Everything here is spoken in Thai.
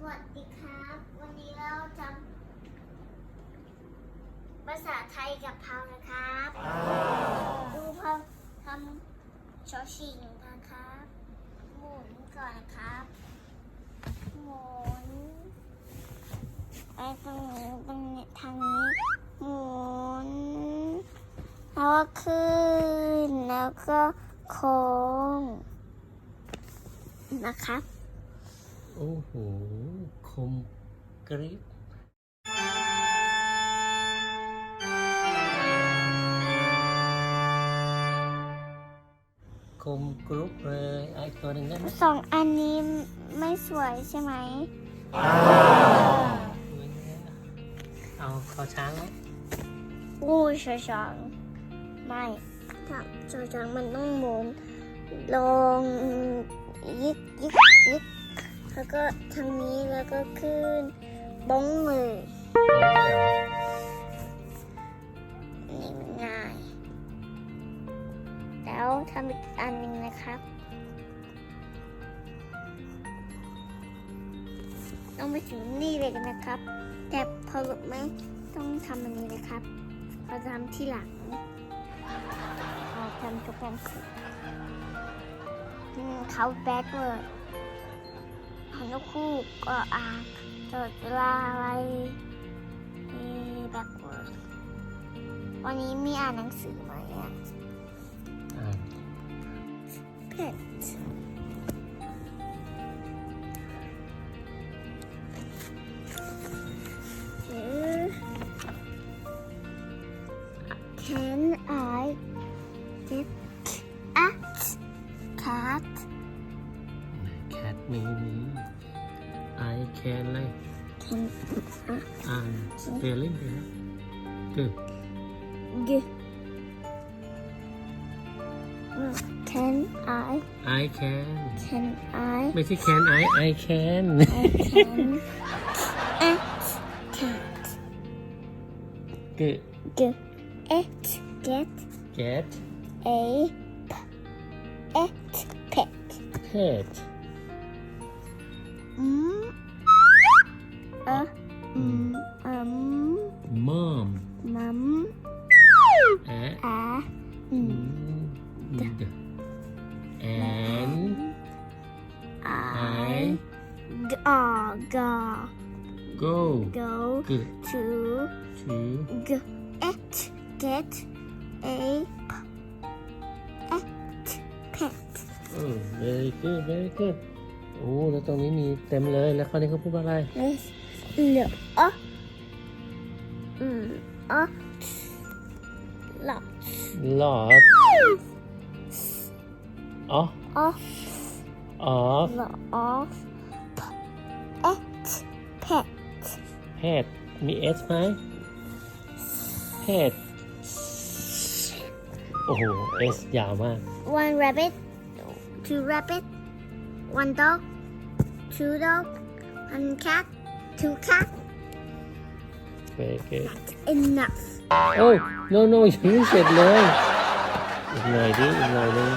สวัสดีครับ วันนี้เราจะภาษาไทยกับพาวนะครับดูพาวทำชอชิงนะครับหมุนก่อนนะครับหมุนไปตรงนี้ตรงนี้ทางนี้หมุนแล้วก็ขึ้นแล้วก็โค้งนะครับ โอ้โห คมกริบคมกรุบเลยเอาอีกตัวหนึ่งได้ไหมสองอันนี้ไม่สวยใช่ไหม เอาคอช้างไหมอู้ชอช้างไม่ถ้าชอช้างมันต้องหมุนลงยิกยิกยิก แล้วก็ทางนี้แล้วก็ขึ้นบ้องเลยนี่ง่ายแล้วทำอีกอันหนึ่งนะครับต้องไปถึงนี่เลยนะครับ แต่พอหลุดไหมต้องทำอันนี้นะครับเราจะทำที่หลังเราทำทุกอย่างเสร็จอืมเขาแบกเวิร์ด ของนกคู่ก็อ่าจดลาอะไรแบ็กเวิร์ดวันนี้มีอ่านหนังสือไหมอะอ่า Pet. Here. Can I get at cat? เปลลิ่งเลยคือ g Can I ไอแคน can I ไม่ใช่แคนไอไอแคน I can at cat คือ g at get get a p at pet pet a mm um mom mum at a mm d and I g ah ga go go g to to g at get a p at pet เออ very good very good โอ้แล้วตรงนี้มีเต็มเลยแล้วข้อนี้เขาพูดว่าอะไร Yes. L a mm a lot lot of of of lot of p at pet pet มี s ไหม pet โอ้โห s ยาวมาก one rabbit two rabbit one dog two dog one cat two cat very good enough โอ้ย no no ยังไม่เสร็จเลย อีกหน่อยดิ อีกหน่อยนึง